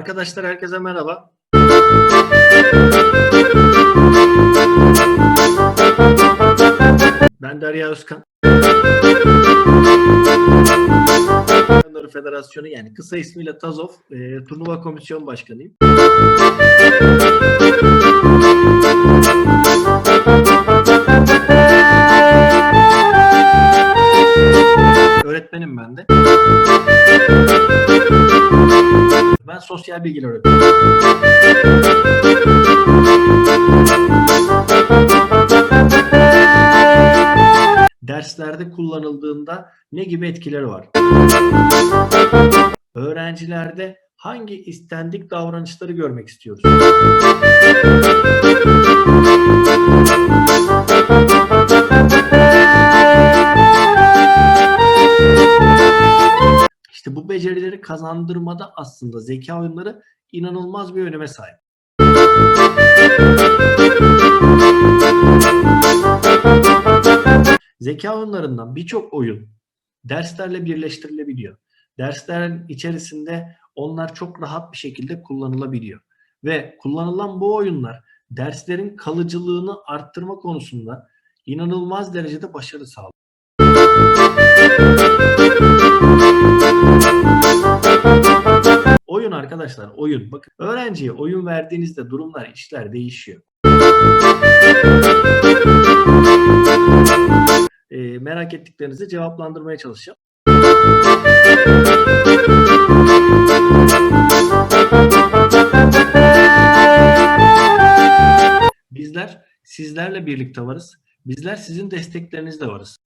Arkadaşlar herkese merhaba. Ben Derya Özkan. Federasyonu yani kısa ismiyle TAZOV e, turnuva komisyon başkanıyım. Ben sosyal bilgiler öğretmenim. Derslerde kullanıldığında ne gibi etkileri var? Öğrencilerde hangi istendik davranışları görmek istiyoruz? Becerileri kazandırmada aslında zeka oyunları inanılmaz bir öneme sahip. Zeka oyunlarından birçok oyun derslerle birleştirilebiliyor. Derslerin içerisinde onlar çok rahat bir şekilde kullanılabiliyor. Ve kullanılan bu oyunlar derslerin kalıcılığını arttırma konusunda inanılmaz derecede başarı sağlıyor. Oyun arkadaşlar oyun. Bakın öğrenciye oyun verdiğinizde durumlar, işler değişiyor. Ee, merak ettiklerinizi cevaplandırmaya çalışacağım. Bizler sizlerle birlikte varız. Bizler sizin desteklerinizle varız.